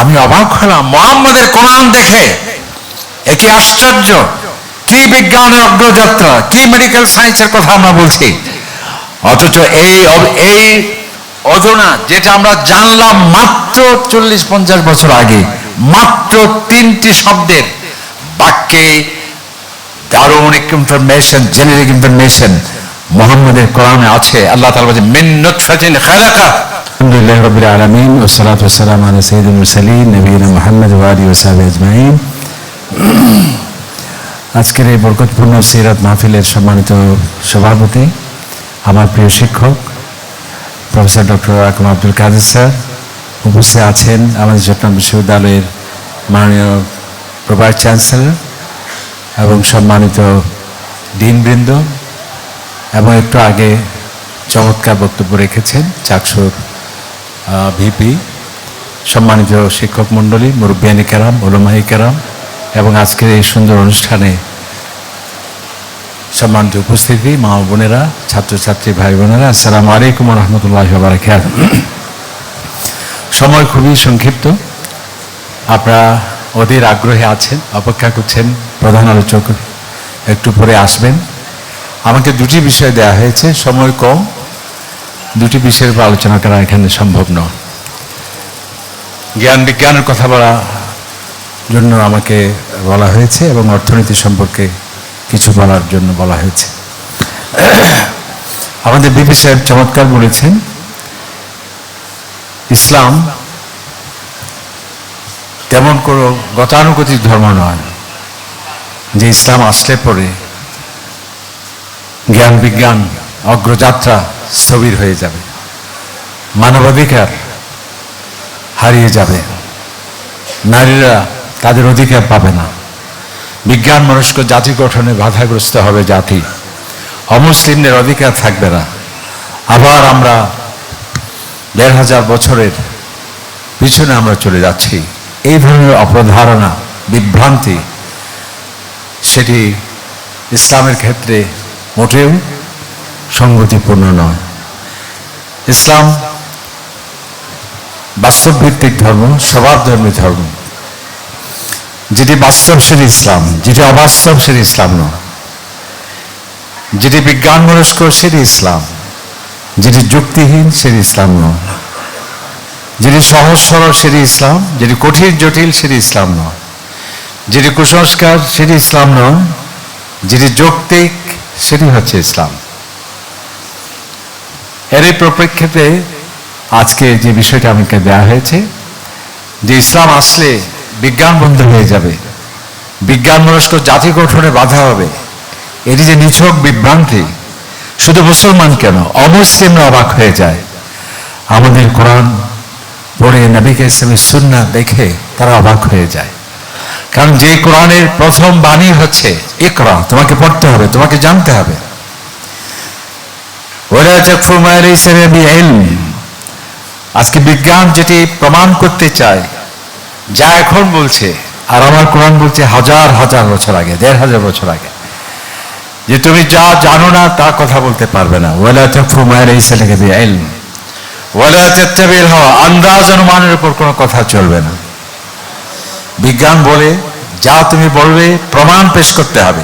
আমি অবাক হলাম মোহাম্মদের কোরআন দেখে একই আশ্চর্য। কি বিজ্ঞানের অগ্রযাত্রা, কি মেডিকেল সায়েন্সের কথা আমরা বলছি? অথচ এই এই অজনা যেটা আমরা জানলাম মাত্র চল্লিশ পঞ্চাশ বছর আগে, মাত্র তিনটি শব্দের বাক্যে দারুণ ইনফরমেশন জেনেরিক ইনফরমেশন মোহাম্মদের কোরআনে আছে, আল্লাহ তাআলা বলছে, মিন নুতফাতিন খালাকা। আলহামদুলিল্লাহ রবিল আলমিন ওসালাত ওসালাম আলা সঈদুল মুরসালিন, নবীনা মোহাম্মদ ওয়ালি ওসাহাব আজমাইন। আজকের এই বরকতপূর্ণ সিরাত মাহফিলের সম্মানিত সভাপতি, আমার প্রিয় শিক্ষক, professor doctor A K M Abdul Kader sir, উপস্থিত আছেন আমাদের চট্টগ্রাম বিশ্ববিদ্যালয়ের মাননীয় প্রভাইস চ্যান্সেলর এবং সম্মানিত ডিনবৃন্দ এবং একটু আগে চমৎকার বক্তব্য রেখেছেন চাকসুর ভিপি সম্মানিত শিক্ষক মণ্ডলী মুরব্বিয়ানি কেরাম ওলমাহি কেরাম, এবং আজকের এই সুন্দর অনুষ্ঠানে সম্মানিত উপস্থিতি, মা বোনেরা, ছাত্রছাত্রী ভাই বোনেরা, আসসালামু আলাইকুম রহমতুল্লাহ বারাকাত সময় খুবই সংক্ষিপ্ত। আপনারা অধীর আগ্রহে আছেন, অপেক্ষা করছেন প্রধান আলোচক একটু পরে আসবেন। আমাকে দুটি বিষয় দেওয়া হয়েছে, সময় কম। দুটি বিষয়ের উপর আলোচনা করা এখানে সম্ভব নয়। জ্ঞান বিজ্ঞানের কথা বলা জন্য আমাকে বলা হয়েছে এবং অর্থনীতি সম্পর্কে কিছু বলার জন্য বলা হয়েছে। আমাদের বিপি সাহেব চমৎকার বলেছেন, ইসলাম তেমন কোনো গতানুগতিক ধর্ম নয় যে ইসলাম আসলে পরে জ্ঞান বিজ্ঞান অগ্রযাত্রা স্থবির হয়ে যাবে। মানবাধিকার হারিয়ে যাবে। নারীরা তাদের অধিকার পাবে না। বিজ্ঞান মনস্ক জাতি গঠনে বাধাগ্রস্ত হবে জাতি। অমুসলিমদের অধিকার থাকবে না। আবার আমরা দেড় হাজার বছরের পিছনে আমরা চলে যাচ্ছি। এই ধরনের অপধারণা, বিভ্রান্তি, সেটি ইসলামের ক্ষেত্রে মোটেও সঙ্গতিপূর্ণ নয়। ইসলাম বাস্তবভিত্তিক ধর্ম স্বভাব ধর্মী ধর্ম যেটি বাস্তব সেটি ইসলাম, যেটি অবাস্তব সেটি ইসলাম নয়, যেটি বিজ্ঞান মনস্ক সেটি ইসলাম, যেটি যুক্তিহীন সেটি ইসলাম নয়, যেটি সহজ সরল সেটি ইসলাম, যেটি কঠিন জটিল সেটি ইসলাম নয়, যেটি কুসংস্কার সেটি ইসলাম নয়, যেটি যৌক্তিক সেটি হচ্ছে ইসলাম। এর এই প্রপেক্ষিতে আজকে যে বিষয়টা আমাকে দেওয়া হয়েছে, যে ইসলাম আসলে বিজ্ঞান বন্ধ হয়ে যাবে, বিজ্ঞান মনস্ক জাতি গঠনে বাধা হবে, এটি যে নিছক বিভ্রান্তি, শুধু মুসলমান কেন, অমুসলিমরা অবাক হয়ে যায়। আমাদের কোরআন পড়ে নবীকে ইসলামের সুন্না দেখে তারা অবাক হয়ে যায়। কারণ যে কোরআনের প্রথম বাণী হচ্ছে ইকরা, তোমাকে পড়তে হবে, তোমাকে জানতে হবে। আজকে বিজ্ঞান যেটি প্রমাণ করতে চায়, যা এখন বলছে, আর আমার কোরআন বলছে হাজার হাজার বছর আগে, দেড় হাজার বছর আগে, যে তুমি যা জানো না তা কথা বলতে পারবে না। ওয়ালা চক্ষু মায়ের এই ছেলেকে হিসেবে এলম ওয়ালা তেত্তাবিল হওয়া, আন্দাজ অনুমানের উপর কোনো কথা চলবে না। বিজ্ঞান বলে, যা তুমি বলবে, প্রমাণ পেশ করতে হবে।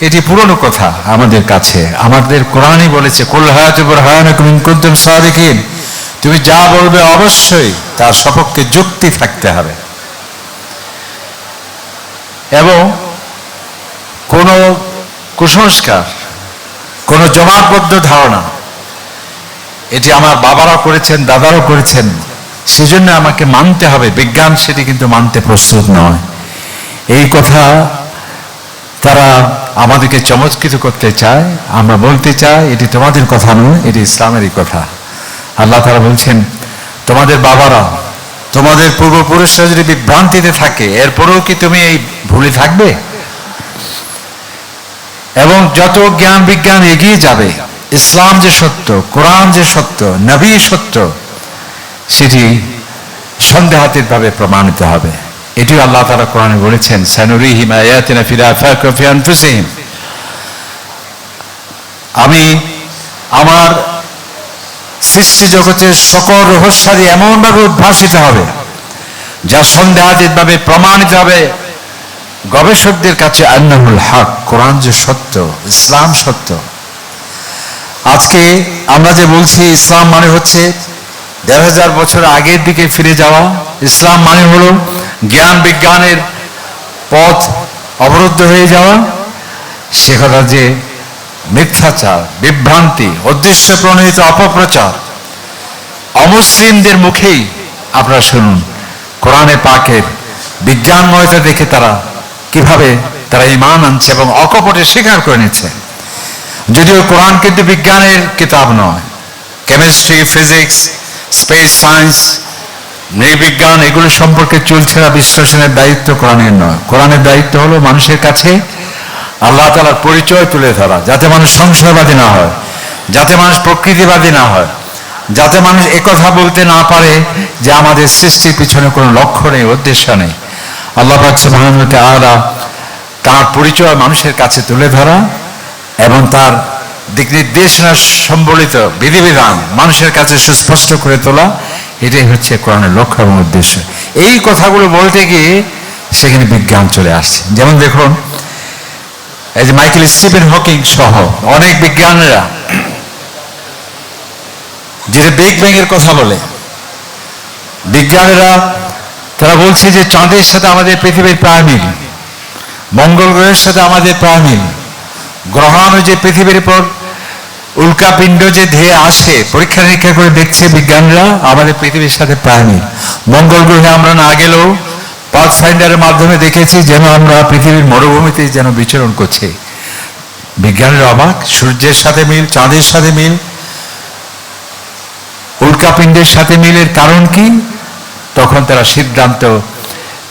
এটি পুরনো কথা আমাদের কাছে। আমাদের কোরআনই বলেছে, কুল হায়াতুবুর হায়ানাকুম ইন কুনতুম সাদিকিন। তুমি যা বলবে অবশ্যই তার সপক্ষে যুক্তি থাকতে হবে। এবং কোনো কুসংস্কার, কোনো জমাটবদ্ধ ধারণা, এটি আমার বাবারা করেছেন, দাদারাও করেছেন সেজন্য আমাকে মানতে হবে। বিজ্ঞান সেটি কিন্তু মানতে প্রস্তুত নয়। এই কথা তারা আমাদেরকে চমৎকৃত করতে চায়, আমরা বলতে চাই, এটি তোমাদের কথা নয়, এটি ইসলামেরই কথা। আল্লাহ তারা বলছেন, তোমাদের বাবারা, তোমাদের পূর্বপুরুষরা যদি বিভ্রান্তিতে থাকে, এরপরেও কি তুমি এই ভুলে থাকবে? এবং যত জ্ঞান বিজ্ঞান এগিয়ে যাবে, ইসলাম যে সত্য, কোরআন যে সত্য, নবী সত্য সেটি সন্দেহাতীত ভাবে প্রমাণিত হবে। এটিও আল্লাহ তারা কোরআনে বলেছেন ফিল আফাক ওয়া আমি আমার সৃষ্টি জগতের সকল রহস্যাদি এমনভাবে উদ্ভাসিত হবে, যা সন্দেহাতীতভাবে প্রমাণিত হবে। গবেষকদের কাছে আন্নাহুল হক, কোরআন যে সত্য, ইসলাম সত্য। আজকে আমরা যে বলছি, ইসলাম মানে হচ্ছে দেড় হাজার বছর আগের দিকে ফিরে যাওয়া ইসলাম মানে হলো জ্ঞান বিজ্ঞানের পথ অবরুদ্ধ হয়ে যাওয়া। সে কথা যে মিথ্যাচার, বিভ্রান্তি উদ্দেশ্য প্রণীত অপপ্রচার অমুসলিমদের মুখেই আপনারা শুনুন, কোরআনে পাকের বিজ্ঞানময়তা দেখে তারা কীভাবে তারা ইমান আনছে এবং অকপটে স্বীকার করে নিচ্ছে। যদিও কোরআন কিন্তু বিজ্ঞানের কিতাব নয়। কেমিস্ট্রি, ফিজিক্স স্পেস সায়েন্স নৃবিজ্ঞান এগুলো সম্পর্কে চলছে না, বিশ্লেষণের দায়িত্ব কোরআনের নয়। কোরআনের দায়িত্ব হলো মানুষের কাছে আল্লাহ তালার পরিচয় তুলে ধরা, যাতে মানুষ সংশয়বাদী না হয়, যাতে মানুষ প্রকৃতিবাদী না হয়, যাতে মানুষ একথা বলতে না পারে যে আমাদের সৃষ্টির পিছনে কোনো লক্ষ্য নেই, উদ্দেশ্য নেই। আল্লাহ মহানতে আলা তার পরিচয় মানুষের কাছে তুলে ধরা এবং তার দিক নির্দেশনা সম্বলিত বিধিবিধান মানুষের কাছে সুস্পষ্ট করে তোলা, এটাই হচ্ছে কোরআনের লক্ষ্য এবং উদ্দেশ্য। এই কথাগুলো বলতে গিয়ে সেখানে বিজ্ঞান চলে আসছে। যেমন দেখুন, এই যে মাইকেল স্টিফেন হকিং সহ অনেক বিজ্ঞানীরা যেটা বিগ ব্যাং এর কথা বলে, বিজ্ঞানীরা তারা বলছে যে চাঁদের সাথে আমাদের পৃথিবীর প্রায় মিল মঙ্গল গ্রহের সাথে আমাদের প্রায় মিল গ্রহাণু যে পৃথিবীর উপর উল্কাপিণ্ড যে ধেয়ে আসে, পরীক্ষা নিরীক্ষা করে দেখছে বিজ্ঞানীরা, আমাদের পৃথিবীর সাথে প্রায় মঙ্গল গ্রহে আমরা না গেলেও পাথ ফাইন্ডারের মাধ্যমে দেখেছি যেন আমরা পৃথিবীর মরুভূমিতে যেন বিচরণ করছি। বিজ্ঞানের অবাক, সূর্যের সাথে মিল, চাঁদের সাথে মিল, উল্কাপিণ্ডের সাথে মিলের কারণ কি? তখন তারা সিদ্ধান্ত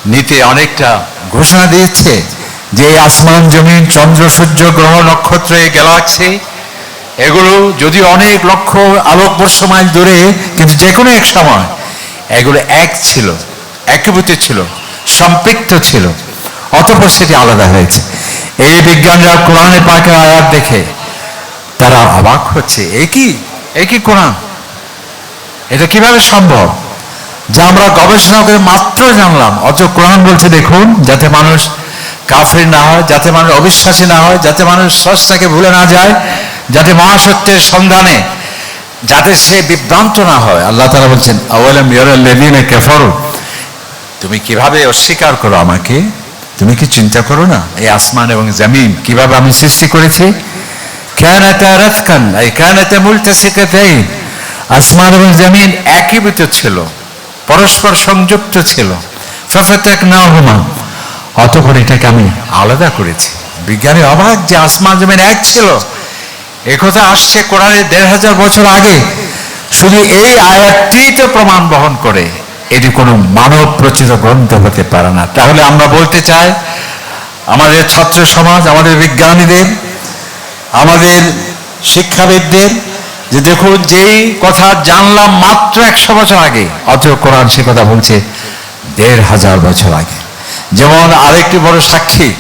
নিতে অনেকটা ঘোষণা দিয়েছে। যে আসমান, জমিন, চন্দ্র, সূর্য, গ্রহ, নক্ষত্র, গ্যালাক্সি, এগুলো যদি অনেক লক্ষ আলোকবর্ষ মাইল দূরে, কিন্তু যে কোনো এক সময় এগুলো এক ছিল, একীভূত ছিল, সম্পৃক্ত ছিল, অতপর সেটি আলাদা হয়েছে। এই বিজ্ঞানীরা কোরআনে পাকের আয়াত দেখে তারা অবাক হচ্ছে একই একই কোরআন? এটা কীভাবে সম্ভব? যা আমরা গবেষণা করে মাত্র জানলাম, অথচ কোরআন বলছে, দেখুন, যাতে মানুষ কাফের না হয়, যাতে মানুষ অবিশ্বাসী না হয়, যাতে মানুষ স্রষ্টাকে ভুলে না যায়, যাতে মহাসত্যের সন্ধানে, যাতে সে বিভ্রান্ত না হয়। আল্লাহ তারা বলছেন, আওয়ালাম তুমি কীভাবে অস্বীকার করো আমাকে? তুমি কি চিন্তা করো না? এই আসমান এবং জমিন কীভাবে আমি সৃষ্টি করেছি? কানাতা রাতকান এই কানাতা মুলতাসিকাতাইন। আসমান এবং জমিন একীভূত ছিল, পরস্পর সংযুক্ত ছিল। ফাফাতাক না অতপর এটাকে আমি আলাদা করেছি। বিজ্ঞানী অবাক যে আসমান জমিন এক ছিল। একথা আসছে কোরআনের দেড় হাজার বছর আগে। শুধু এই আয়াতটি তো প্রমাণ বহন করে। এটি কোনো মানব প্রচিত গ্রন্থ হতে পারে না। তাহলে আমরা বলতে চাই, আমাদের ছাত্র সমাজ, আমাদের বিজ্ঞানীদের, আমাদের শিক্ষাবিদদের, যে দেখুন, যেই কথা জানলাম মাত্র একশো বছর আগে, অথচ কোরআন সে কথা বলছে দেড় হাজার বছর আগে। যেমন আরেকটি বড় সাক্ষী,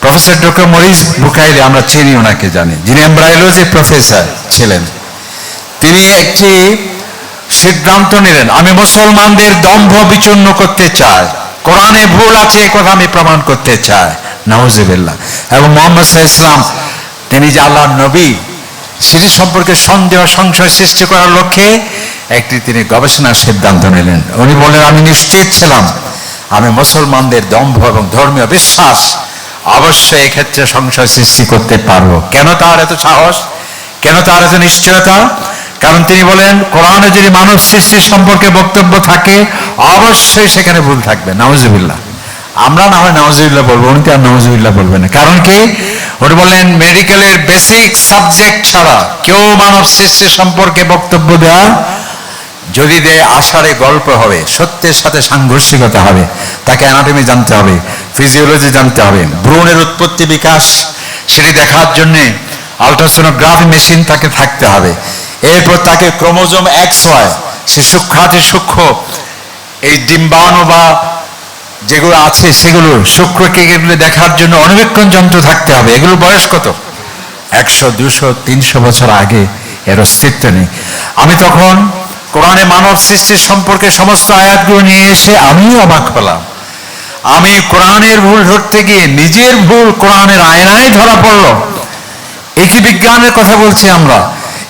প্রফেসর ডক্টর মরিস বুকাইলে, আমরা চিনি ওনাকে, জানি। যিনি এমব্রায়োলজি প্রফেসর ছিলেন। তিনি একটি সিদ্ধান্ত নিলেন, আমি মুসলমানদের দম্ভ বিচূর্ণ করতে চাই। কোরআনে ভুল আছে এ কথা আমি প্রমাণ করতে চাই। নওয়াজিবিল্লাহ এবং মোহাম্মদ ইসলাম তিনি যে আল্লাহর নবী, সেটি সম্পর্কে সন্দেহ, সংশয় সৃষ্টি করার লক্ষ্যে একটি তিনি গবেষণার সিদ্ধান্ত নিলেন। উনি বললেন, আমি নিশ্চিত ছিলাম আমি মুসলমানদের দম্ভ এবং ধর্মীয় বিশ্বাস অবশ্যই এক্ষেত্রে সংশয় সৃষ্টি করতে পারব। কেন তার এত সাহস? কেন তার এত নিশ্চয়তা? কারণ তিনি বলেন, কোরআনে যদি মানব সৃষ্টি সম্পর্কে বক্তব্য থাকে, অবশ্যই সেখানে ভুল থাকবে। নওয়াজুবিল্লাহ আমরা না হয় নওয়াজুবিল্লাহ বলব, উনি আর নওয়াজুবিল্লাহ বলবেন না। কারণ কি? উনি বললেন মেডিকেলের বেসিক সাবজেক্ট ছাড়া কেউ মানব সৃষ্টি সম্পর্কে বক্তব্য দেওয়া যদি দেয় আষাঢ়ে গল্প হবে, সত্যের সাথে সাংঘর্ষিকতা হবে, তাকে অ্যানাটমি জানতে হবে ফিজিওলজি জানতে হবে, ভ্রূণের উৎপত্তি বিকাশ, সেটি দেখার জন্যে আলট্রাসোনোগ্রাফি মেশিন তাকে থাকতে হবে। এরপর তাকে ক্রোমোজোম এক্স হয়, সে সূক্ষ্মাতি সূক্ষ্ম, এই ডিম্বাণু বা যেগুলো আছে সেগুলো শুক্রকে এগুলো দেখার জন্য অণুবীক্ষণ যন্ত্র থাকতে হবে। এগুলো বয়স কত? একশো, দুশো, তিনশো বছর আগে এর অস্তিত্ব নেই। আমি তখন কোরআনে মানব সৃষ্টির সম্পর্কে সমস্ত আয়াতগুলো নিয়ে এসে আমিও অবাক হলাম। আমি কোরআনের ভুল ধরতে গিয়ে নিজের ভুল কোরআনের আয়নায় ধরা পড়ল। একই বিজ্ঞানের কথা বলছি আমরা।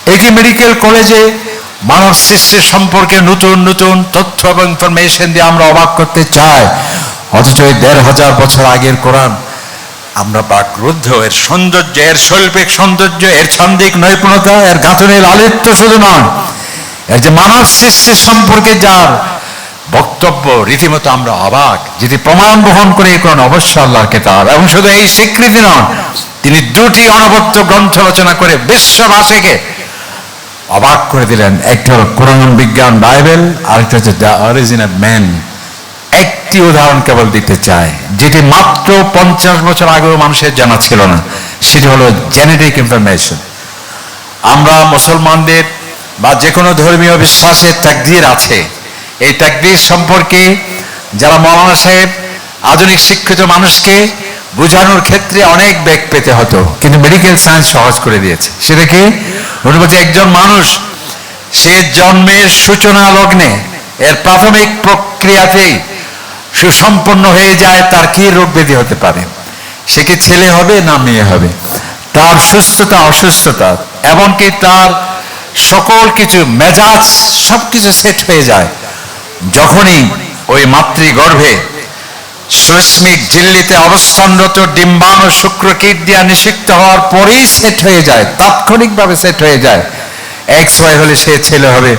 একই মেডিকেল কলেজে মানব সৃষ্টির সম্পর্কে নতুন নতুন তথ্য এবং ইনফরমেশন দিয়ে আমরা অবাক করতে চাই। অথচ এই দেড় হাজার বছর আগের কোরআন আমরা বাকরুদ্ধ এর সৌন্দর্য, এর শৈল্পিক সৌন্দর্য, এর ছন্দিক নৈপুণতা এর গাঁথনের আলিত্য শুধু নয় যে মানব সৃষ্টির সম্পর্কে যার বক্তব্য, রীতিমতো আমরা অবাক। যদি প্রমাণ বহন করে এই কোরআন অবশ্য আল্লাহর কেতাব। এবং শুধু এই স্বীকৃতি নন, তিনি দুটি অনবদ্য গ্রন্থ রচনা করে বিশ্ববাসীকে অবাক করে দিলেন। একটা হল কোরআন বিজ্ঞান বাইবেল, আরেকটা হচ্ছে দ্য অরিজিন অফ ম্যান। একটি উদাহরণ কেবল দিতে চাই, যেটি মাত্র পঞ্চাশ বছর আগেও মানুষের জানা ছিল না, সেটি হলো জেনেটিক ইনফরমেশন আমরা মুসলমানদের বা যে কোনো ধর্মীয় বিশ্বাসের তাকদির আছে। এই তাকদির সম্পর্কে যারা মৌলানা সাহেব আধুনিক শিক্ষিত মানুষকে বোঝানোর ক্ষেত্রে অনেক বেগ পেতে হতো, কিন্তু মেডিকেল সায়েন্স সহজ করে দিয়েছে। সেটা কি উনি একজন মানুষ, সে জন্মের সূচনা লগ্নে এর প্রাথমিক প্রক্রিয়াতেই সুসম্পন্ন হয়ে যায়, তার কি রোগ ব্যাধি হতে পারে? সে কি ছেলে হবে না মেয়ে হবে? তার সুস্থতা, অসুস্থতা, এমনকি তার সকল কিছু মেজাজ সবকিছু সেট হয়ে যায়। যখনই ওই মাতৃগর্ভে সুস্মিক ঝিল্লিতে অবস্থানরত ডিম্বাণু শুক্রকীট দিয়া নিষিক্ত হওয়ার পরেই সেট হয়ে যায়, তাৎক্ষণিকভাবে সেট হয়ে যায়। এক্স ওয়াই হলে সে ছেলে হবে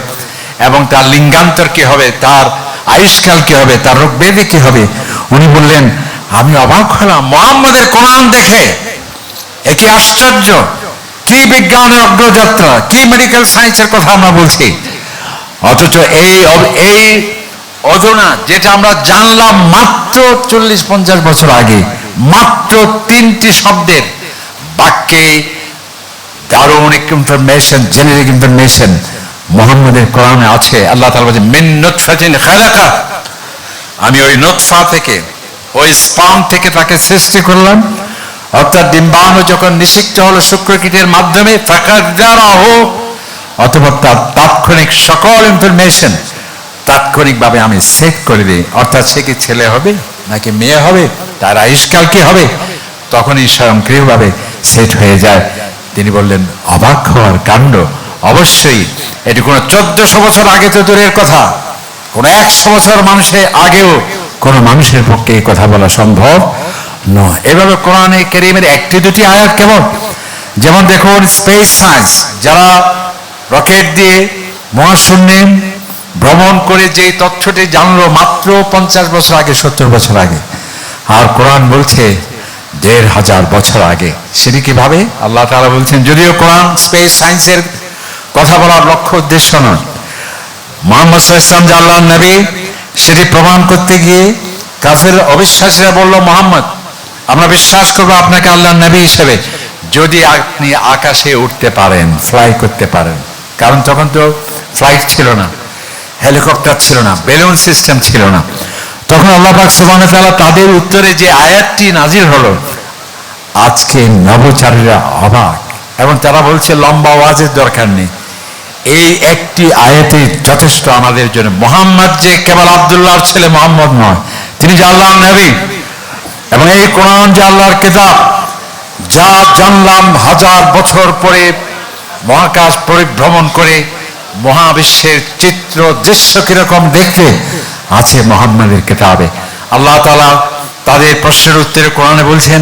এবং তার লিঙ্গান্তর কি হবে, তার আয়ুষ্কাল কি হবে, তার রোগ ব্যাধি কি হবে? উনি বললেন, আমি অবাক হলাম। মোহাম্মদের কোরআন দেখে। একই আশ্চর্য! কি বিজ্ঞানের অগ্রযাত্রা। কি মেডিকেল সায়েন্সের কথা আমরা বলছি? অথচ এই এই অজনা যেটা আমরা জানলাম মাত্র চল্লিশ পঞ্চাশ বছর আগে, মাত্র তিনটি শব্দের বাক্যে দারুণ ইনফরমেশন জেনেরিক ইনফরমেশন মোহাম্মদের কোরআনে আছে। আল্লাহ তাআলা বলছে মিন নুতফাতিন খালাকা। আমি ওই নোৎফা থেকে, ওই স্পাম থেকে তাকে সৃষ্টি করলাম। অর্থাৎ ডিম্বাণু যখন নিষিক্ত হলো শুক্রকীটের মাধ্যমে অথবা তার তাৎক্ষণিক সকল ইনফরমেশন তাৎক্ষণিকভাবে আমি সেট করে দিই। অর্থাৎ সে কি ছেলে হবে, নাকি মেয়ে হবে, তার আয়ুষ্কাল কি হবে? তখনই স্বয়ংক্রিয়ভাবে সেট হয়ে যায়। তিনি বললেন, অবাক হওয়ার কাণ্ড। অবশ্যই, এটি কোনো চোদ্দশো বছর আগে তো দূরের কথা। কোন একশো বছর মানুষের আগেও কোন মানুষের পক্ষে এই কথা বলা সম্ভব। নয়। এভাবে কোরআনে কেরিমের একটি দুটি আয়াত কেমন যেমন দেখুন, স্পেস সায়েন্স, যারা রকেট দিয়ে মহাশূন্যে ভ্রমণ করে যে তথ্যটি জানলো মাত্র পঞ্চাশ বছর আগে, সত্তর বছর আগে, আর কোরআন বলছে দেড় হাজার বছর আগে। সেটি কীভাবে? আল্লাহ তাআলা বলছেন, যদিও কোরআন স্পেস সায়েন্সের কথা বলার লক্ষ্য উদ্দেশ্য নয়। মোহাম্মদ ইসলাম যে আল্লাহ নবী, সেটি প্রমাণ করতে গিয়ে কাফের অবিশ্বাসীরা বলল, মোহাম্মদ আমরা বিশ্বাস করব আপনাকে আল্লাহ নবী হিসেবে। যদি আপনি আকাশে উঠতে পারেন ফ্লাই করতে পারেন, কারণ তখন তো ফ্লাইট ছিল না হেলিকপ্টার ছিল না বেলুন সিস্টেম ছিল না। তখন আল্লাহ পাক সুবহানাহু ওয়া তাআলা তাদের উত্তরে যে আয়াতটি নাজির হলো, আজকে নবচারীরা অবাক, এবং তারা বলছে, লম্বা ওয়াজের দরকার নেই। এই একটি আয়াতে যথেষ্ট আমাদের জন্য। মোহাম্মদ যে কেবল আবদুল্লাহর ছেলে মোহাম্মদ নয়, তিনি যে আল্লাহর নবী। এবং এই কোরআন যে আল্লাহর কিতাব, যা জানলাম হাজার বছর পরে মহাকাশ পরিভ্রমণ করে মহাবিশ্বের চিত্র, দৃশ্য কীরকম দেখতে, আছে মোহাম্মদের কেতাবে। আল্লাহ তালা তাদের প্রশ্নের উত্তরে কোরআনে বলছেন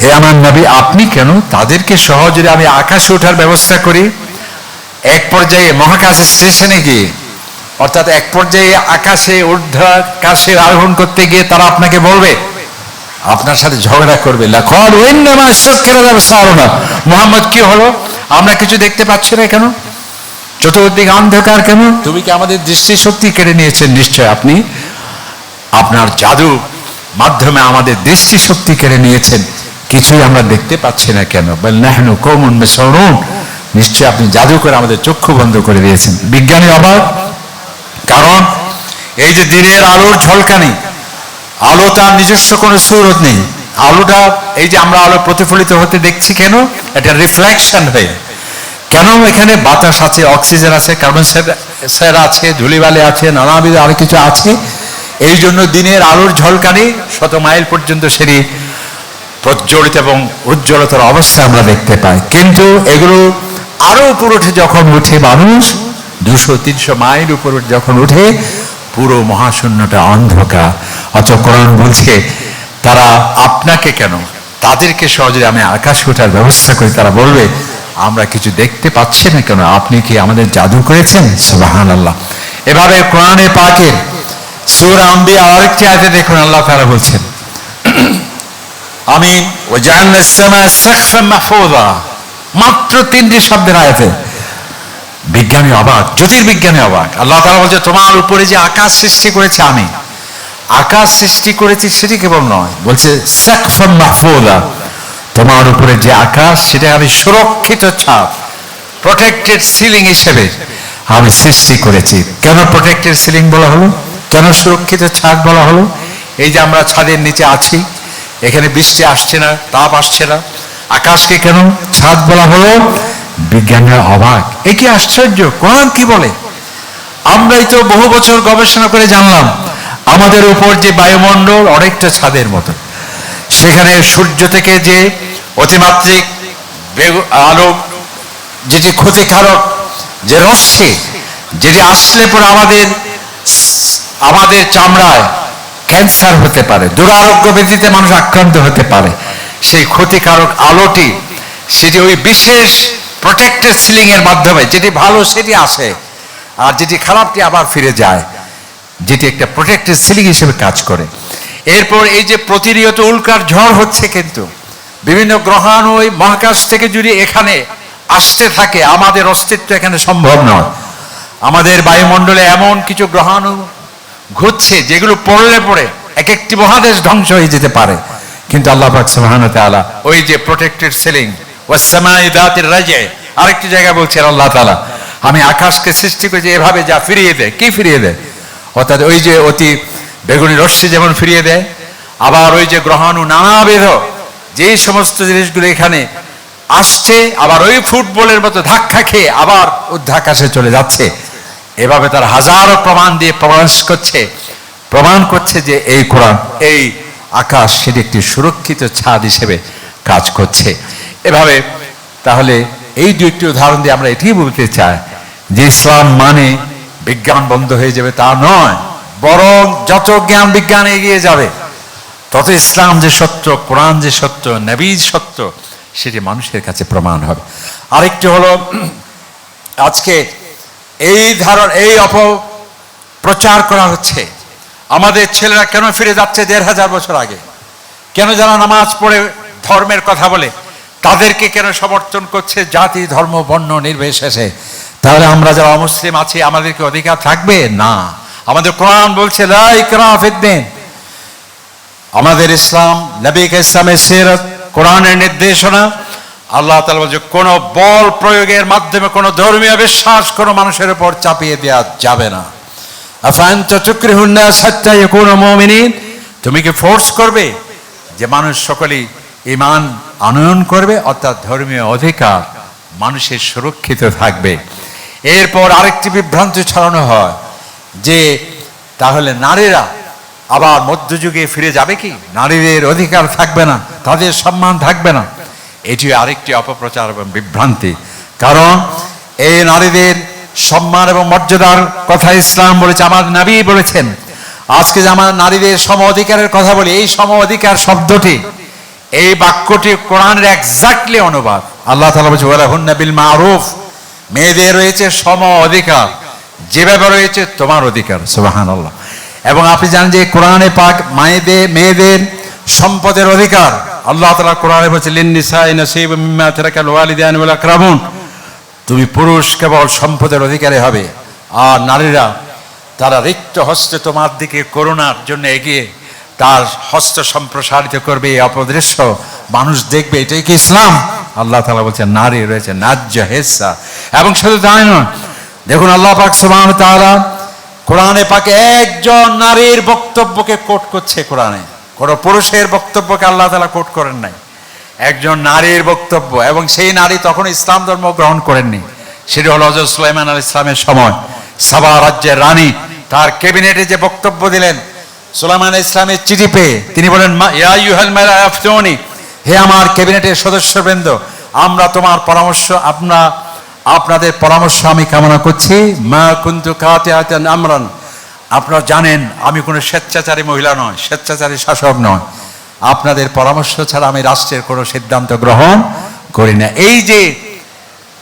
হে আমার নবী, আপনি কেন তাদেরকে সহজে আমি আকাশে ওঠার ব্যবস্থা করি? এক পর্যায়ে মহাকাশ স্টেশনে গিয়ে অর্থাৎ এক পর্যায়ে আকাশে ঊর্ধ্বাকাশে আরোহণ করতে গিয়ে তারা আপনাকে বলবে, আপনার সাথে ঝগড়া করবে। মোহাম্মদ, কি হলো? আমরা কিছু দেখতে পাচ্ছি না কেন? চতুর্দিক অন্ধকার কেন? তুমি কি আমাদের দৃষ্টি শক্তি কেড়ে নিয়েছেন? নিশ্চয় আপনি। আপনার জাদু মাধ্যমে আমাদের দৃষ্টি শক্তি কেড়ে নিয়েছেন। কিছুই আমরা দেখতে পাচ্ছি না কেন? নাহনু কৌমুন নিশ্চয় আপনি জাদু করে আমাদের চক্ষু বন্ধ করে দিয়েছেন। বিজ্ঞানী অবাক কারণ এই যে দিনের আলোর ঝলকানি, আলো তার নিজস্ব কোনো সুরত নেই। আলোটা, এই যে আমরা আলো প্রতিফলিত হতে দেখছি কেন? এটা রিফ্লেকশন হয়ে। কেন এখানে বাতাস আছে, অক্সিজেন আছে কার্বন স্যার আছে, ধুলিবালি আছে, নানাবিধ আরও কিছু আছে। এই জন্য দিনের আলোর ঝলকানি শত মাইল পর্যন্ত সেটি প্রজ্বলিত এবং উজ্জ্বলতার অবস্থা আমরা দেখতে পাই। কিন্তু এগুলো আরও উপর উঠে যখন উঠে মানুষ দুশো তিনশো মাইল উপর যখন উঠে, পুরো মহাশূন্যটা অন্ধকার। অত কোরআন বলছে, তারা আপনাকে কেন? তাদেরকে সহজে আমি আকাশ ওঠার ব্যবস্থা করি। তারা বলবে, আমরা কিছু দেখতে পাচ্ছি না কেন? আপনি কি আমাদের জাদু করেছেন? সুবাহান আল্লাহ এভাবে কোরআনে পাকে সুর আম্বি আরেকটি আয়তে দেখুন, আল্লাহ তারা বলছেন আমি মাত্র তিনটি শব্দের আয়াতে বিজ্ঞানী অবাক, জ্যোতির্বিজ্ঞানী অবাক। আল্লাহ তাআলা বলছে, তোমার উপরে যে আকাশ সৃষ্টি করেছে আমি, আকাশ সৃষ্টি করেছি সেটি কেবল নয়। বলছে তোমার উপরে যে আকাশ, সেটা আমি সুরক্ষিত ছাদ প্রোটেক্টেড সিলিং হিসেবে আমি সৃষ্টি করেছি। কেন প্রোটেক্টেড সিলিং বলা হলো? কেন সুরক্ষিত ছাদ বলা হলো? এই যে আমরা ছাদের নিচে আছি, এখানে বৃষ্টি আসছে না, তাপ আসছে না। আকাশকে কেন ছাদ বলা হলো? বিজ্ঞানীরা অবাক। এ কি আশ্চর্য? কোরআন কি বলে? আমরাই তো বহু বছর গবেষণা করে জানলাম, আমাদের উপর যে বায়ুমণ্ডল অনেকটা ছাদের মতো সেখানে সূর্য থেকে যে অতিমাত্রিক আলো যেটি ক্ষতিকারক যে রশ্মি যেটি আসলে পরে আমাদের আমাদের চামড়ায় ক্যান্সার হতে পারে, দুরারোগ্য ব্যাধিতে মানুষ আক্রান্ত হতে পারে, সেই ক্ষতিকারক আলোটি সেটি ওই বিশেষ প্রোটেক্টেড সিলিং এর মাধ্যমে, যেটি ভালো সেটি আসে আর যেটি খারাপটি আবার ফিরে যায়, যেটি একটা প্রোটেক্টেড সিলিং হিসেবে কাজ করে। এরপর এই যে প্রতিনিয়ত উল্কার ঝড় হচ্ছে কিন্তু, বিভিন্ন গ্রহাণু ওই মহাকাশ থেকে যদি এখানে আসতে থাকে, আমাদের অস্তিত্ব এখানে সম্ভব নয়। আমাদের বায়ুমণ্ডলে এমন কিছু গ্রহাণু ঘুরছে, যেগুলো পড়লে পড়ে এক একটি মহাদেশ ধ্বংস হয়ে যেতে পারে। কিন্তু আল্লাহ পাক সুবহানাহু ওই যে প্রোটেক্টেড সিলিং আরেকটি জায়গায় বলছেন আল্লাহ তাআলা, আমি আকাশকে সৃষ্টি করেছি, এভাবে যা ফিরিয়ে দেয়, কি ফিরিয়ে দেয়? অর্থাৎ ওই যে অতি বেগুনি রশ্মি যেমন ফিরিয়ে দেয়, আবার ওই যে গ্রহাণু নানাবিধ যেই সমস্ত জিনিসগুলো এখানে আসছে, আবার ওই ফুটবলের মতো ধাক্কা খেয়ে আবার উদ্ধাকাশে চলে যাচ্ছে। এভাবে তার হাজারো প্রমাণ দিয়ে প্রমাণ করছে। প্রমাণ করছে যে এই কোরআন, এই আকাশ, সেটি একটি সুরক্ষিত ছাদ হিসেবে কাজ করছে। এভাবে, তাহলে এই দুইটি উদাহরণ দিয়ে আমরা এটি বলতে চাই যে ইসলাম মানে বিজ্ঞান বন্ধ হয়ে যাবে তা নয়, বরং যত জ্ঞান বিজ্ঞান এগিয়ে যাবে, তত ইসলাম যে সত্য, কোরআন যে সত্য, নবী সত্য, সেটি মানুষের কাছে প্রমাণ হবে। আরেকটি হলো, আজকে এই ধারণ, এই অপপ্রচার করা হচ্ছে। আমাদের ছেলেরা কেন ফিরে যাচ্ছে দেড় হাজার বছর আগে? কেন যারা নামাজ পড়ে ধর্মের কথা বলে? তাদেরকে কেন সমর্থন করছে? জাতি, ধর্ম, বর্ণ নির্বিশেষে। তাহলে আমরা যারা অমুসলিম আছি, আমাদেরকে অধিকার থাকবে? না। আমাদের কোরআন বলছে আমাদের ইসলাম নবীকে ইসলামের সিরত, কোরআনের নির্দেশনা। আল্লাহ তালা বলছে, কোন বল প্রয়োগের মাধ্যমে, কোন ধর্মীয় বিশ্বাস কোন মানুষের উপর চাপিয়ে দেওয়া যাবে না। আফান্ত চুক্রিহুন্না সাচ্চাই কোন মমিনিন। তুমি কি ফোর্স করবে যে মানুষ সকলেই ইমান আনয়ন করবে, অর্থাৎ ধর্মীয় অধিকার মানুষের সুরক্ষিত থাকবে। এরপর আরেকটি বিভ্রান্তি ছড়ানো হয়, যে তাহলে নারীরা আবার মধ্যযুগে ফিরে যাবে কি? নারীদের অধিকার থাকবে না, তাদের সম্মান থাকবে না। এটি আরেকটি অপপ্রচার এবং বিভ্রান্তি। কারণ এই নারীদের সম্মান এবং মর্যাদার কথা ইসলাম বলেছে আমার নবী বলেছেন। আজকে যে আমার নারীদের সম অধিকারের কথা বলি, এই সম অধিকার শব্দটি এই বাক্যটি কোরআনের এক্স্যাক্টলি অনুবাদ। আল্লাহ তালা বলছে ওরা হুন্নাবিল মারুফ। মেয়েদের রয়েছে সম অধিকার। যেভাবে রয়েছে তোমার অধিকার সুবাহান আল্লাহ এবং আপনি জানেন যে কোরআনে পাক মায়েদের, মেয়েদের সম্পদের অধিকার। আল্লাহ তালা কোরআনে বলছে, লিন্নিসাই নসিব মিম্মা তারাকাল ওয়ালিদান ওয়াল আকরামুন। তুমি পুরুষ কেবল সম্পদের অধিকারে হবে। আর নারীরা, তারা রিক্ত হস্তে তোমার দিকে করোনার জন্য এগিয়ে তার হস্ত সম্প্রসারিত করবে এই অপদৃশ্য। মানুষ দেখবে, এটাই কি ইসলাম? আল্লাহ তালা বলছে, নারী রয়েছে, ন্যায্য, হেসা। এবং শুধু তাই নয়, দেখুন আল্লাহ পাক সুবহান তাআলা কোরআনে পাকে একজন নারীর বক্তব্যকে কোট করছে কোরআনে। কোনো পুরুষের বক্তব্যকে আল্লাহ তাআলা কোট করেন নাই। একজন নারীর বক্তব্য, এবং সেই নারী তখন ইসলাম ধর্ম গ্রহণ করেননি। সেটি হল হজরত সুলাইমান আল ইসলামের সময়। সাবা রাজ্যের রানী, তার ক্যাবিনেটে যে বক্তব্য দিলেন সুলাইমান ইসলামের চিঠি পেয়ে তিনি বলেন "মা- ইয়া ইউহাল মালা আফতাউনি, হে আমার ক্যাবিনেটের সদস্যবৃন্দ আমরা তোমার পরামর্শ আপনা আপনাদের পরামর্শ আমি কামনা করছি। মা কুন্তু কাতে আমরান আপনারা জানেন আমি কোনো স্বেচ্ছাচারী মহিলা নয় স্বেচ্ছাচারী শাসক নয়। আপনাদের পরামর্শ ছাড়া আমি রাষ্ট্রের কোনো সিদ্ধান্ত গ্রহণ করি না। এই যে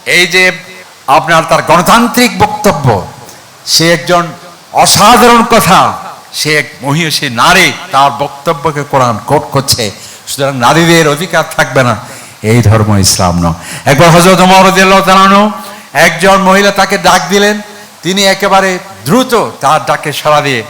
এই যে আপনার তার গণতান্ত্রিক বক্তব্য সে একজন অসাধারণ কথা। সে এক মহিষী নারী, তার বক্তব্যকে কোরআন কোট করছে। সুতরাং নারীদের অধিকার থাকবে না। এই ধর্ম ইসলাম নয়। একবার হজরত মরদিল্লাহ একজন মহিলা তাকে ডাক দিলেন। তিনি একেবারে দ্রুত তার ডাকে সাড়া দিয়ে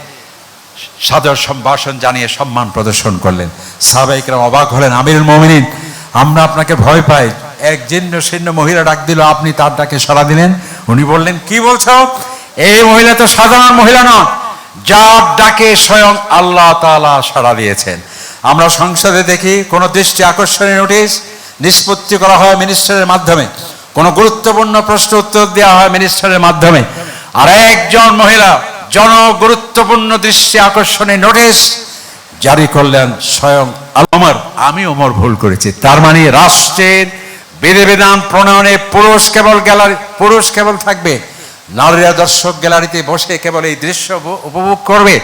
সাদর সম্ভাষণ জানিয়ে সম্মান প্রদর্শন করলেন। সাহাবাইকরাম অবাক হলেন, আমিরুল মমিনিন, আমরা আপনাকে ভয় পাই। এক জীর্ণ শীর্ণ মহিলা ডাক দিল, আপনি তার ডাকে সাড়া দিলেন। উনি বললেন, কি বলছো? এই মহিলা তো সাধারণ মহিলা নয়। যার ডাকে স্বয়ং আল্লাহ তালা সাড়া দিয়েছেন। আমরা সংসদে দেখি, কোনো দৃষ্টি আকর্ষণীয় নোটিশ নিষ্পত্তি করা হয় মিনিস্টারের মাধ্যমে। কোনো গুরুত্বপূর্ণ প্রশ্ন উত্তর দেওয়া হয় মিনিস্টারের মাধ্যমে। আর একজন মহিলা জনগুরুত্বপূর্ণ দৃষ্টি আকর্ষণী নোটিশ জারি করলেন স্বয়ং আমার আমি ওমর ভুল করেছি। তার মানে রাষ্ট্রের বিধিবিধান প্রণয়নে পুরুষ কেবল গ্যালারি, পুরুষ কেবল থাকবে। নারীরা দর্শক গ্যালারিতে বসে কেবল এই দৃশ্য উপভোগ করবে।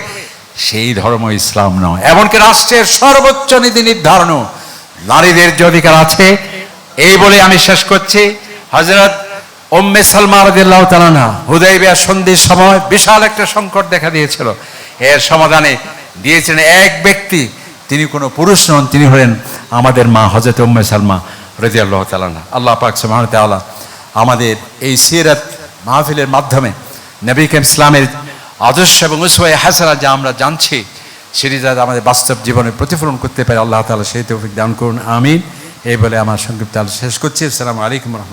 সেই ধর্ম ইসলাম নয়। এমনকি রাষ্ট্রের সর্বোচ্চ নীতি নির্ধারণ নারীদের যে অধিকার আছে, এই বলে আমি শেষ করছি। হজরত ওম্মে সালমা রাদিয়াল্লাহু তাআলা না হুদাইবিয়া সন্ধির সময় বিশাল একটা সংকট দেখা দিয়েছিল। এর সমাধানে দিয়েছিলেন এক ব্যক্তি, তিনি কোনো পুরুষ নন, তিনি হলেন আমাদের মা হজরত উম্মে সালমা রাদিয়াল্লাহু তাআলা না আল্লাহ পাক সুবহানাহু ওয়া তাআলা আমাদের এই সিরাত মাহফিলের মাধ্যমে নবী ইসলামের আদর্শ এবং উসওয়ায়ে হাসানা যা আমরা জানছি, সেটি যাতে আমাদের বাস্তব জীবনে প্রতিফলন করতে পারে, আল্লাহ তালা সেই তৌফিক দান করুন, আমিন। এই বলে আমার সংক্ষিপ্ত আলো শেষ করছি। আসসালামু আলাইকুম রহমতুল্লাহ।